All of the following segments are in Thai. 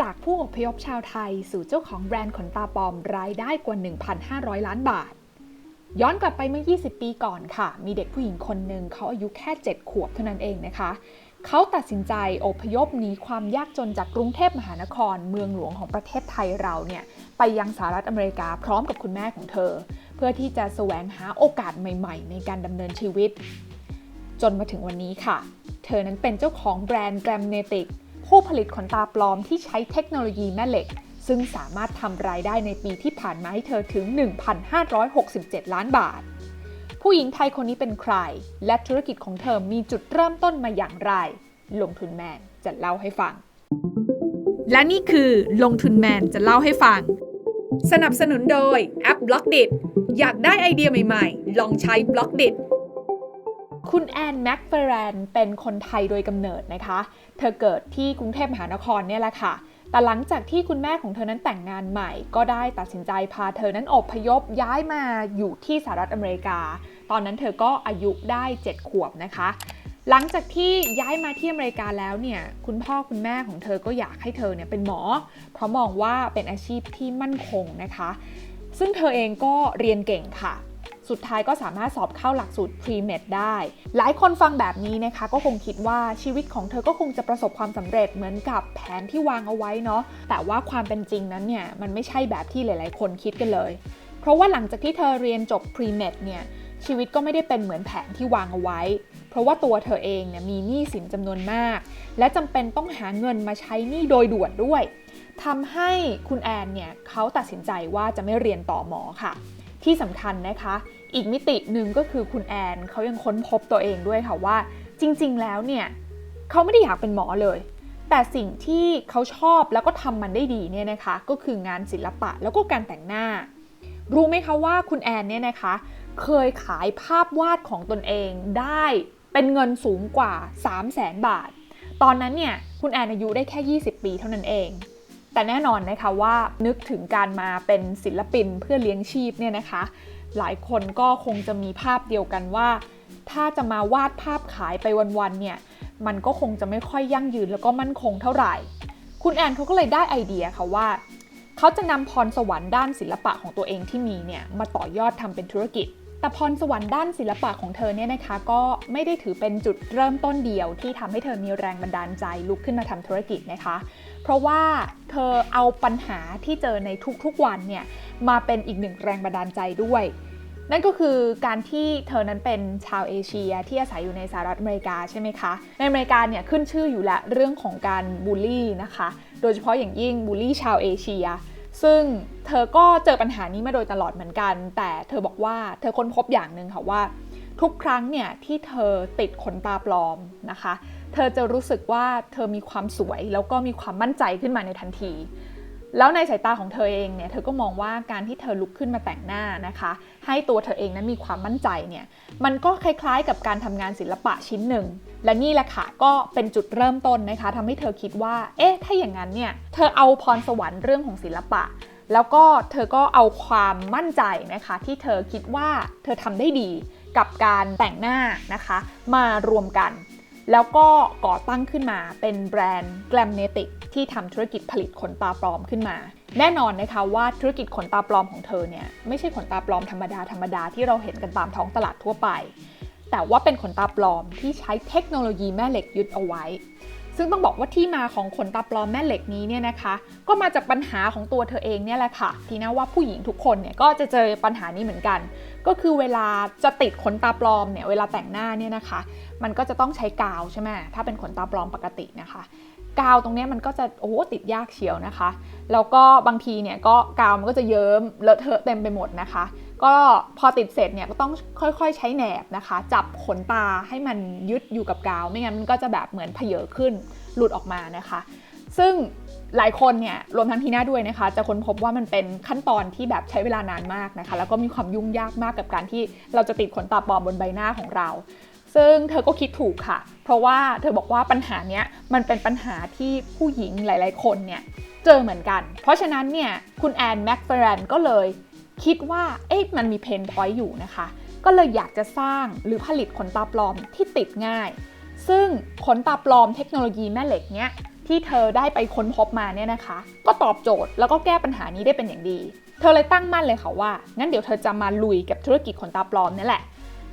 จากผู้อพยพชาวไทยสู่เจ้าของแบรนด์ขนตาปลอมรายได้กว่า 1,500 ล้านบาท ย้อนกลับไปเมื่อ 20 ปีก่อนค่ะ มีเด็กผู้หญิงคนหนึ่งเขาอายุแค่ 7 ขวบเท่านั้นเองนะคะ เขาตัดสินใจอพยพหนีความยากจนจากกรุงเทพมหานคร เมืองหลวงของประเทศไทยเราเนี่ยไปยังสหรัฐอเมริกาพร้อมกับคุณแม่ของเธอ เพื่อที่จะแสวงหาโอกาสใหม่ ๆ ในการดำเนินชีวิต จนมาถึงวันนี้ค่ะ เธอนั้นเป็นเจ้าของแบรนด์แกรมเนติก ผู้ผลิตขนตาปลอมที่ใช้เทคโนโลยีแม่เหล็ก ซึ่งสามารถทำรายได้ในปีที่ผ่านมาให้เธอถึง 1,567 ล้านบาท ผู้หญิงไทยคนนี้เป็นใคร และธุรกิจของเธอมีจุดเริ่มต้นมาอย่างไร ลงทุนแมนจะเล่าให้ฟัง และนี่คือลงทุนแมนจะเล่าให้ฟัง สนับสนุนโดยแอป b ล็อกดิอยากได้ไอเดียใหม่ๆ ลองใช้ b ล็อกดิ คุณแอนแม็กเฟรนเป็นคนไทยโดยกำเนิดนะคะ เธอเกิดที่กรุงเทพมหานครเนี่ยแหละค่ะ แต่หลังจากที่คุณแม่ของเธอนั้นแต่งงานใหม่ ก็ได้ตัดสินใจพาเธอนั้นอพยพย้ายมาอยู่ที่สหรัฐอเมริกา ตอนนั้นเธอก็อายุได้ 7 ขวบนะคะ หลังจากที่ย้ายมาที่อเมริกาแล้วเนี่ย คุณพ่อคุณแม่ของเธอก็อยากให้เธอเนี่ยเป็นหมอ เพราะมองว่าเป็นอาชีพที่มั่นคงนะคะ ซึ่งเธอเองก็เรียนเก่งค่ะ สุดท้ายก็สามารถสอบเข้าหลักสูตร Pre-Med ได้ หลายคนฟังแบบนี้นะคะ ก็คงคิดว่าชีวิตของเธอก็คงจะประสบความสำเร็จเหมือนกับแผนที่วางเอาไว้เนาะแต่ว่าความเป็นจริงนั้นเนี่ยมันไม่ใช่แบบที่หลาย ๆ คนคิดกันเลย เพราะว่าหลังจากที่เธอเรียนจบ Pre-Med เนี่ยชีวิตก็ไม่ได้เป็นเหมือนแผนที่วางเอาไว้ เพราะว่าตัวเธอเองเนี่ยมีหนี้สินจำนวนมาก และจำเป็นต้องหาเงินมาใช้หนี้โดยด่วนด้วยทำให้คุณแอนเนี่ยเขาตัดสินใจว่าจะไม่เรียนต่อหมอค่ะ ที่สำคัญนะคะ อีกมิติหนึ่งก็คือคุณแอนเขายังค้นพบตัวเองด้วยค่ะว่า จริง ๆ แล้วเนี่ยเขาไม่ได้อยากเป็นหมอเลย แต่สิ่งที่เขาชอบแล้วก็ทำมันได้ดีเนี่ยนะคะ ก็คืองานศิลปะแล้วก็การแต่งหน้า รู้ไหมคะว่าคุณแอนเนี่ยนะคะ เคยขายภาพวาดของตนเองได้เป็นเงินสูงกว่า 3 0 0แสนบาท ตอนนั้นเนี่ยคุณแอนอายุได้แค่ 20 ปีเท่านั้นเอง แต่แน่นอนนะคะว่านึกถึงการมาเป็นศิลปินเพื่อเลี้ยงชีพเนี่ยนะคะ หลายคนก็คงจะมีภาพเดียวกันว่า ถ้าจะมาวาดภาพขายไปวันๆเนี่ยมันก็คงจะไม่ค่อยยั่งยืนแล้วก็มั่นคงเท่าไหร่ คุณแอนเขาก็เลยได้ไอเดียค่ะว่า เขาจะนำพรสวรรค์ด้านศิลปะของตัวเองที่มีเนี่ยมาต่อยอดทำเป็นธุรกิจ แต่พรสวรรค์ด้านศิลปะของเธอเนี่ยนะคะ ก็ไม่ได้ถือเป็นจุดเริ่มต้นเดียวที่ทำให้เธอมีแรงบันดาลใจลุกขึ้นมาทำธุรกิจนะคะ เพราะว่าเธอเอาปัญหาที่เจอในทุกๆวันเนี่ยมาเป็นอีกหนึ่งแรงบันดาลใจด้วย นั่นก็คือการที่เธอนั้นเป็นชาวเอเชียที่อาศัยอยู่ในสหรัฐอเมริกาใช่ไหมคะ ในอเมริกาเนี่ยขึ้นชื่ออยู่แล้วเรื่องของการบูลลี่นะคะ โดยเฉพาะอย่างยิ่งบูลลี่ชาวเอเชีย ซึ่งเธอก็เจอปัญหานี้มาโดยตลอดเหมือนกัน แต่เธอบอกว่าเธอค้นพบอย่างหนึ่งค่ะว่า ทุกครั้งเนี่ยที่เธอติดขนตาปลอมนะคะ เธอจะรู้สึกว่าเธอมีความสวยแล้วก็มีความมั่นใจขึ้นมาในทันที แล้วในสายตาของเธอเองเนี่ยเธอก็มองว่าการที่เธอลุกขึ้นมาแต่งหน้านะคะ ให้ตัวเธอเองนั้นมีความมั่นใจเนี่ยมันก็คล้ายๆ กับการทำงานศิลปะชิ้นหนึ่ง และนี่แหละค่ะก็เป็นจุดเริ่มต้นนะคะทำให้เธอคิดว่าเอ๊ะถ้าอย่างนั้นเนี่ยเธอเอาพรสวรรค์เรื่องของศิลปะ แล้วก็เธอก็เอาความมั่นใจนะคะ ที่เธอคิดว่าเธอทำได้ดีกับการแต่งหน้านะคะ มารวมกัน แล้วก็ก่อตั้งขึ้นมาเป็นแบรนด์ Glamnetic ที่ทำธุรกิจผลิตขนตาปลอมขึ้นมา แน่นอนนะคะว่าธุรกิจขนตาปลอมของเธอเนี่ยไม่ใช่ขนตาปลอมธรรมดาธรรมดาที่เราเห็นกันตามท้องตลาดทั่วไป แต่ว่าเป็นขนตาปลอมที่ใช้เทคโนโลยีแม่เหล็กยึดเอาไว้ ซึ่งต้องบอกว่าที่มาของขนตาปลอมแม่เหล็กนี้เนี่ยนะคะ ก็มาจากปัญหาของตัวเธอเองเนี่ยแหละค่ะ ทีน่าว่าผู้หญิงทุกคนเนี่ยก็จะเจอปัญหานี้เหมือนกัน ก็คือเวลาจะติดขนตาปลอมเนี่ยเวลาแต่งหน้าเนี่ยนะคะ มันก็จะต้องใช้กาวใช่ไหมถ้าเป็นขนตาปลอมปกตินะคะกาวตรงนี้มันก็จะโอ้โหติดยากเชียวนะคะ แล้วก็บางทีเนี่ยก็กาวมันก็จะเยิ้มเลอะเทอะเต็มไปหมดนะคะ ก็พอติดเสร็จเนี่ยก็ต้องค่อยๆ ใช้แหนบนะคะ จับขนตาให้มันยึดอยู่กับกาว ไม่งั้นมันก็จะแบบเหมือนเพเยอขึ้นหลุดออกมานะคะ ซึ่งหลายคนเนี่ยรวมทั้งทีน่าด้วยนะคะ จะค้นพบว่ามันเป็นขั้นตอนที่แบบใช้เวลานานมากนะคะ แล้วก็มีความยุ่งยากมากกับการที่เราจะติดขนตาปลอมบนใบหน้าของเรา ซึ่งเธอก็คิดถูกค่ะ เพราะว่าเธอบอกว่าปัญหาเนี้ยมันเป็นปัญหาที่ผู้หญิงหลาย ๆ คนเนี่ยเจอเหมือนกัน เพราะฉะนั้นเนี่ยคุณแอนแม็กเฟรนก็เลย คิดว่าเอ๊ะมันมีเพนพอยต์อยู่นะคะ ก็เลยอยากจะสร้างหรือผลิตขนตาปลอมที่ติดง่าย ซึ่งขนตาปลอมเทคโนโลยีแม่เหล็กเนี้ยที่เธอได้ไปค้นพบมาเนี่ยนะคะ ก็ตอบโจทย์แล้วก็แก้ปัญหานี้ได้เป็นอย่างดี เธอเลยตั้งมั่นเลยค่ะว่า งั้นเดี๋ยวเธอจะมาลุยกับธุรกิจขนตาปลอมนี่แหละ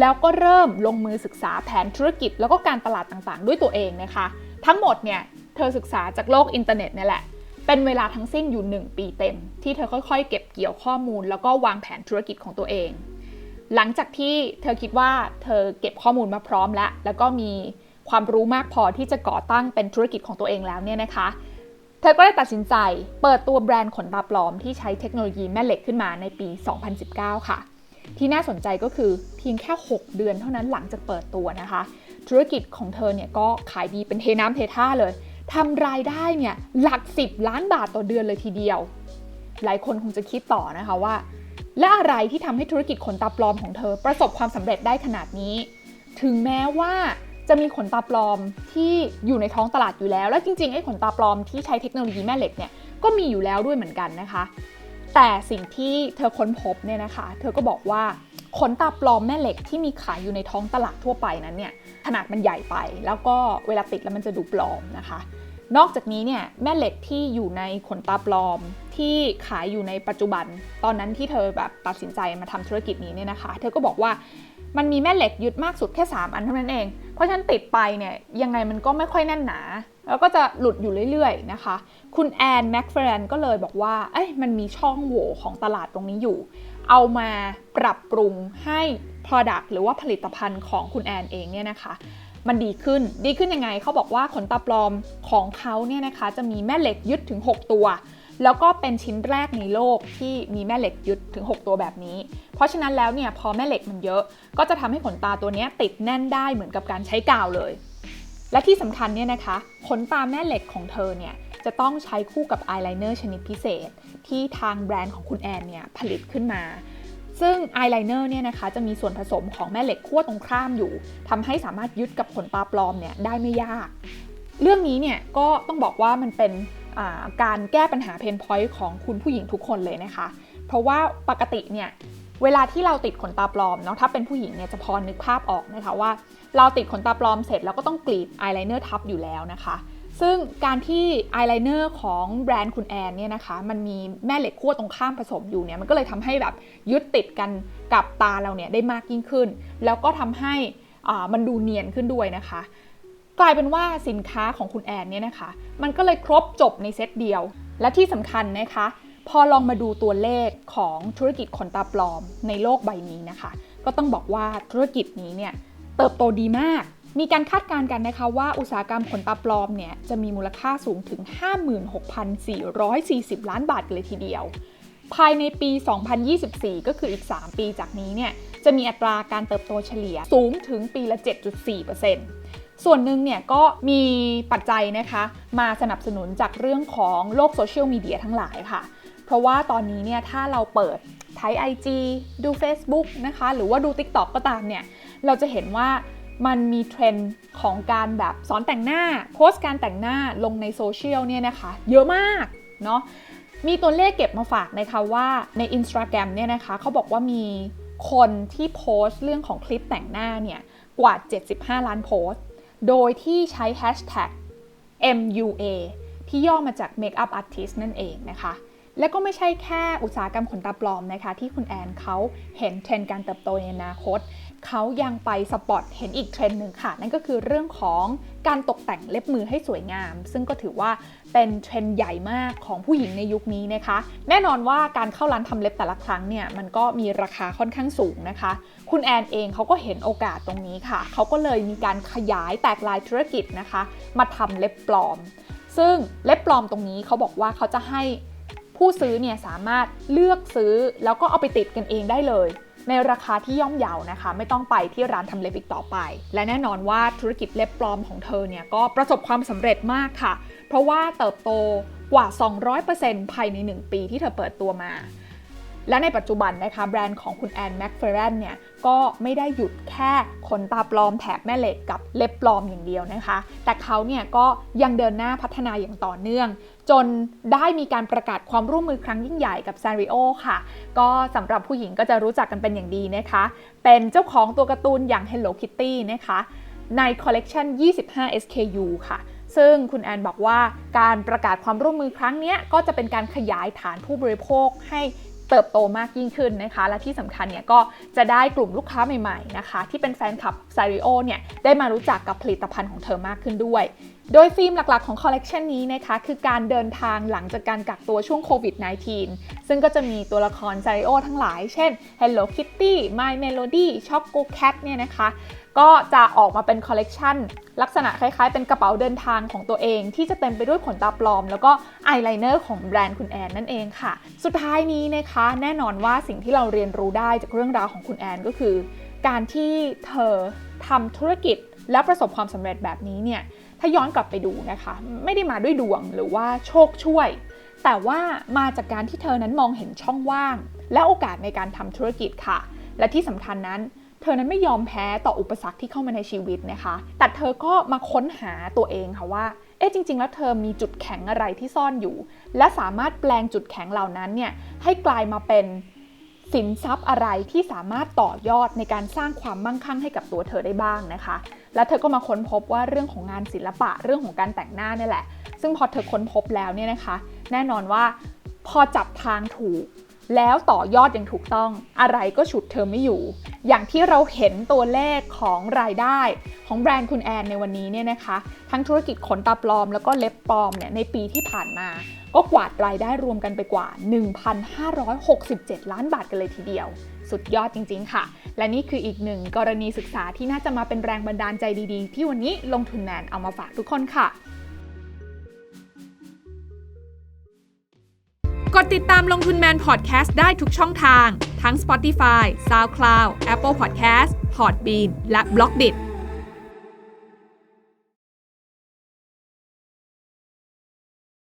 แล้วก็เริ่มลงมือศึกษาแผนธุรกิจ แล้วก็การตลาดต่างๆ ด้วยตัวเองนะคะ ทั้งหมดเนี่ยเธอศึกษาจากโลกอินเทอร์เน็ตนี่แหละ เป็นเวลาทั้งสิ้นอยู่ 1 ปีเต็ม ที่เธอค่อยๆ เก็บเกี่ยวข้อมูล แล้วก็วางแผนธุรกิจของตัวเอง หลังจากที่เธอคิดว่าเธอเก็บข้อมูลมาพร้อมแล้ว แล้วก็มีความรู้มากพอที่จะก่อตั้งเป็นธุรกิจของตัวเองแล้วเนี่ยนะคะ เธอก็ได้ตัดสินใจเปิดตัวแบรนด์ขนตาปลอมที่ใช้เทคโนโลยีแม่เหล็กขึ้นมาในปี 2019 ค่ะ ที่น่าสนใจก็คือเพียงแค่ 6 เดือนเท่านั้นหลังจากเปิดตัวนะคะ ธุรกิจของเธอเนี่ยก็ขายดีเป็นเทน้ำเทท่าเลย ทำรายได้เนี่ยหลัก 10 ล้านบาทต่อเดือนเลยทีเดียว หลายคนคงจะคิดต่อนะคะว่า และอะไรที่ทำให้ธุรกิจขนตาปลอมของเธอประสบความสำเร็จได้ขนาดนี้ ถึงแม้ว่าจะมีขนตาปลอมที่อยู่ในท้องตลาดอยู่แล้ว และจริงๆไอ้ขนตาปลอมที่ใช้เทคโนโลยีแม่เหล็กเนี่ยก็มีอยู่แล้วด้วยเหมือนกันนะคะ แต่สิ่งที่เธอค้นพบเนี่ยนะคะ เธอก็บอกว่า ขนตาปลอมแม่เหล็กที่มีขายอยู่ในท้องตลาดทั่วไปนั้นเนี่ยขนาดมันใหญ่ไป แล้วก็เวลาติดแล้วมันจะดูปลอมนะคะ นอกจากนี้เนี่ยแม่เหล็กที่อยู่ในขนตาปลอมที่ขายอยู่ในปัจจุบัน ตอนนั้นที่เธอแบบตัดสินใจมาทำธุรกิจนี้เนี่ยนะคะ เธอก็บอกว่ามันมีแม่เหล็กยึดมากสุดแค่ 3 อันเท่านั้นเอง เพราะฉะนั้นติดไปเนี่ยยังไงมันก็ไม่ค่อยแน่นหนา แล้วก็จะหลุดอยู่เรื่อยๆนะคะ คุณแอนแม็กเฟรนก็เลยบอกว่า เอ้ยมันมีช่องโหว่ของตลาดตรงนี้อยู่ เอามาปรับปรุงให้ Product หรือว่าผลิตภัณฑ์ของคุณแอนเองเนี่ยนะคะ มันดีขึ้นดีขึ้นยังไงเขาบอกว่าขนตาปลอมของเขาเนี่ยนะคะจะมีแม่เหล็กยึดถึง 6 ตัว แล้วก็เป็นชิ้นแรกในโลกที่มีแม่เหล็กยึดถึง 6 ตัวแบบนี้ เพราะฉะนั้นแล้วเนี่ยพอแม่เหล็กมันเยอะ ก็จะทำให้ขนตาตัวนี้ติดแน่นได้เหมือนกับการใช้กาวเลย และที่สำคัญเนี่ยนะคะขนตาแม่เหล็กของเธอเนี่ย จะต้องใช้คู่กับอายไลเนอร์ชนิดพิเศษ ที่ทางแบรนด์ของคุณแอนเนี่ยผลิตขึ้นมา ซึ่งอายไลเนอร์เนี่ยนะคะจะมีส่วนผสมของแม่เหล็กขั้วตรงข้ามอยู่ทำให้สามารถยึดกับขนตาปลอมเนี่ยได้ไม่ยาก เรื่องนี้เนี่ยก็ต้องบอกว่ามันเป็นการแก้ปัญหาเพนพอยต์ของคุณผู้หญิงทุกคนเลยนะคะ เพราะว่าปกติเนี่ยเวลาที่เราติดขนตาปลอมเนาะถ้าเป็นผู้หญิงเนี่ยจะพอนึกภาพออกนะคะว่า เราติดขนตาปลอมเสร็จแล้วก็ต้องกรีดอายไลเนอร์ทับอยู่แล้วนะคะ ซึ่งการที่อายไลเนอร์ของแบรนด์คุณแอนเนี่ยนะคะมันมีแม่เหล็กขั้วตรงข้ามผสมอยู่เนี่ยมันก็เลยทำให้แบบยึดติดกันกับตาเราเนี่ยได้มากยิ่งขึ้น แล้วก็ทำให้มันดูเนียนขึ้นด้วยนะคะ กลายเป็นว่าสินค้าของคุณแอนเนี่ยนะคะ มันก็เลยครบจบในเซตเดียว และที่สำคัญนะคะ พอลองมาดูตัวเลขของธุรกิจขนตาปลอมในโลกใบนี้นะคะ ก็ต้องบอกว่าธุรกิจนี้เนี่ยเติบโตดีมาก มีการคาดการณ์กันนะคะว่าอุตสาหกรรมขนตาปลอมเนี่ยจะมีมูลค่าสูงถึง 56,440 ล้านบาทเลยทีเดียว ภายในปี 2024 ก็คืออีก 3 ปีจากนี้เนี่ยจะมีอัตราการเติบโตเฉลี่ยสูงถึงปีละ 7.4%ส่วนหนึ่งเนี่ยก็มีปัจจัยนะคะมาสนับสนุนจากเรื่องของโลกโซเชียลมีเดียทั้งหลายค่ะ เพราะว่าตอนนี้เนี่ยถ้าเราเปิดไทย IG ดู Facebook นะคะ หรือว่าดู TikTok ก็ตามเนี่ย เราจะเห็นว่า มันมีเทรนด์ของการแบบสอนแต่งหน้า โพสต์การแต่งหน้าลงในโซเชียลเนี่ยนะคะ เยอะมากเนาะมีตัวเลขเก็บมาฝากนะคะว่าใน Instagram เนี่ยนะคะเขาบอกว่ามีคนที่โพสต์เรื่องของคลิปแต่งหน้าเนี่ยกว่า 75 ล้านโพสต์ โดยที่ใช้ hashtag MUA ที่ย่อมาจาก Makeup Artist นั่นเองนะคะ และก็ไม่ใช่แค่อุตสาหกรรมขนตาปลอมนะคะ ที่คุณแอนเขาเห็นเทรนด์การเติบโตในอนาคต เขายังไปสปอตเห็นอีกเทรนด์หนึ่งค่ะ นั่นก็คือเรื่องของการตกแต่งเล็บมือให้สวยงาม ซึ่งก็ถือว่าเป็นเทรนด์ใหญ่มากของผู้หญิงในยุคนี้นะคะ แน่นอนว่าการเข้าร้านทำเล็บแต่ละครั้งเนี่ยมันก็มีราคาค่อนข้างสูงนะคะ คุณแอนเองเขาก็เห็นโอกาสตรงนี้ค่ะ เขาก็เลยมีการขยายแตกลายธุรกิจนะคะ มาทำเล็บปลอม ซึ่งเล็บปลอมตรงนี้เขาบอกว่าเขาจะให้ผู้ซื้อเนี่ยสามารถเลือกซื้อแล้วก็เอาไปติดกันเองได้เลย ในราคาที่ย่อมเยาวนะคะ ไม่ต้องไปที่ร้านทำเล็บอีกต่อไป และแน่นอนว่าธุรกิจเล็บปลอมของเธอเนี่ยก็ประสบความสำเร็จมากค่ะ เพราะว่าเติบโตกว่า 200%ภายใน 1 ปีที่เธอเปิดตัวมา และในปัจจุบันนะคะแบรนด์ของคุณแอนแม็กเฟรนเนี่ยก็ไม่ได้หยุดแค่ขนตาปลอมแถบแม่เหล็กกับเล็บปลอมอย่างเดียวนะคะ แต่เขาเนี่ยก็ยังเดินหน้าพัฒนาอย่างต่อเนื่อง จนได้มีการประกาศความร่วมมือครั้งยิ่งใหญ่กับซานริโอค่ะ ก็สำหรับผู้หญิงก็จะรู้จักกันเป็นอย่างดีนะคะ เป็นเจ้าของตัวการ์ตูนอย่าง Hello Kitty นะคะ ในคอลเลกชัน25 SKU ค่ะซึ่งคุณแอนบอกว่าการประกาศความร่วมมือครั้งนี้ก็จะเป็นการขยายฐานผู้บริโภคให้ เติบโตมากยิ่งขึ้นนะคะ และที่สำคัญเนี่ยก็จะได้กลุ่มลูกค้าใหม่ๆนะคะ ที่เป็นแฟนคลับไซริโอเนี่ยได้มารู้จักกับผลิตภัณฑ์ของเธอมากขึ้นด้วย โดยธีมหลักๆของคอลเลกชันนี้นะคะคือการเดินทางหลังจากการกักตัวช่วงโควิด -19 ซึ่งก็จะมีตัวละครซาริโอทั้งหลาย เช่น Hello Kitty My Melody Choco Cat เนี่ยนะคะ ก็จะออกมาเป็นคอลเลกชันลักษณะคล้ายๆ เป็นกระเป๋าเดินทางของตัวเอง ที่จะเต็มไปด้วยขนตาปลอม แล้วก็อายไลเนอร์ของแบรนด์คุณแอนนั่นเองค่ะ สุดท้ายนี้นะคะแน่นอนว่าสิ่งที่เราเรียนรู้ได้จากเรื่องราวของคุณแอนก็คือ การที่เธอทำธุรกิจและประสบความสำเร็จแบบนี้เนี่ยาย้อนกลับไปดูนะคะ ไม่ได้มาด้วยดวงหรือว่าโชคช่วย แต่ว่ามาจากการที่เธอนั้นมองเห็นช่องว่าง และโอกาสในการทำธุรกิจค่ะ และที่สำคัญนั้น เธอนั้นไม่ยอมแพ้ต่ออุปสรรคที่เข้ามาในชีวิตนะคะ แต่เธอก็มาค้นหาตัวเองค่ะว่าเอ๊ะจริง ๆ แล้วเธอมีจุดแข็งอะไรที่ซ่อนอยู่ และสามารถแปลงจุดแข็งเหล่านั้นเนี่ยให้กลายมาเป็นสินทรัพย์อะไรที่สามารถต่อยอดในการสร้างความมั่งคั่งให้กับตัวเธอได้บ้างนะคะ และเธอก็มาค้นพบว่าเรื่องของงานศิลปะเรื่องของการแต่งหน้าเนี่ยแหละ ซึ่งพอเธอค้นพบแล้วเนี่ยนะคะ แน่นอนว่าพอจับทางถูก แล้วต่อยอดอย่างถูกต้อง อะไรก็ฉุดเธอไม่อยู่ อย่างที่เราเห็นตัวเลขของรายได้ของแบรนด์คุณแอนในวันนี้เนี่ยนะคะ ทั้งธุรกิจขนตาปลอมแล้วก็เล็บปลอมเนี่ยในปีที่ผ่านมาก็กวาดรายได้รวมกันไปกว่า 1,567 ล้านบาทกันเลยทีเดียว สุดยอดจริง ๆ ค่ะ และนี่คืออีกหนึ่งกรณีศึกษาที่น่าจะมาเป็นแรงบันดาลใจดีๆ ที่วันนี้ลงทุนแมนเอามาฝากทุกคนค่ะกดติดตามลงทุนแมนพอดแคสต์ได้ทุกช่องทาง ทั้ง Spotify, SoundCloud, Apple Podcast, Podbean และ b l o k d i t